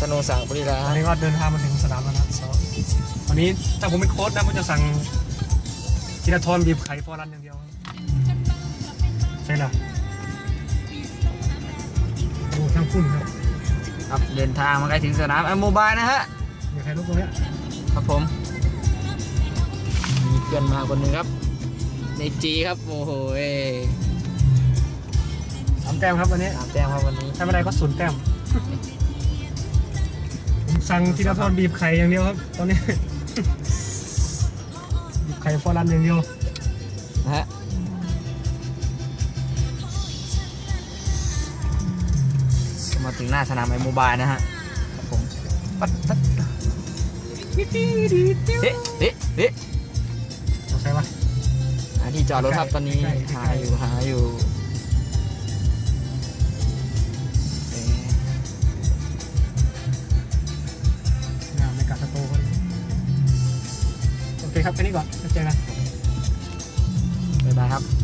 ธนูสั่งบุรีรัตอนมนี้ย์ก็เดินทางมาถึงสนามแล้วนะ so วันนี้ถ้าผมเป็นโค้ชนะผมจะสั่งธีรทรบีบไข่ฟอรันอย่างเดียวครับใช่แล้วโอ้ทั้งพุ่นครับครับเดินทางมาใกล้ถึงสนามแอมโมบายนะฮะมีใครรู้ตรงเนี้ยครับผมมีเพื่อนมาคนหนึ่งครับ ในจีครับโอ้โหเอ้ยสามแต้มครับวันนี้สามแต้มครับวันนี้ถ้าไม่ได้ก็ศูนย์แต้ม ผมสั่งธีรทรบีบไข่อย่างเดียวครับตอนนี้ บีบไข่ฟอรันอย่างเดียวนะฮะมาถึงหน้าสนามแอมโมบายนะฮะครับผมปัดปัดเฮ้เฮ้เฮ้ใช่ปะหาที่จอดรถครับตอนนี้ใกล้ๆหาอยู่หาอยู่ เคครับแค่นี้ก่อนเจอกันบ๊ายบายครับ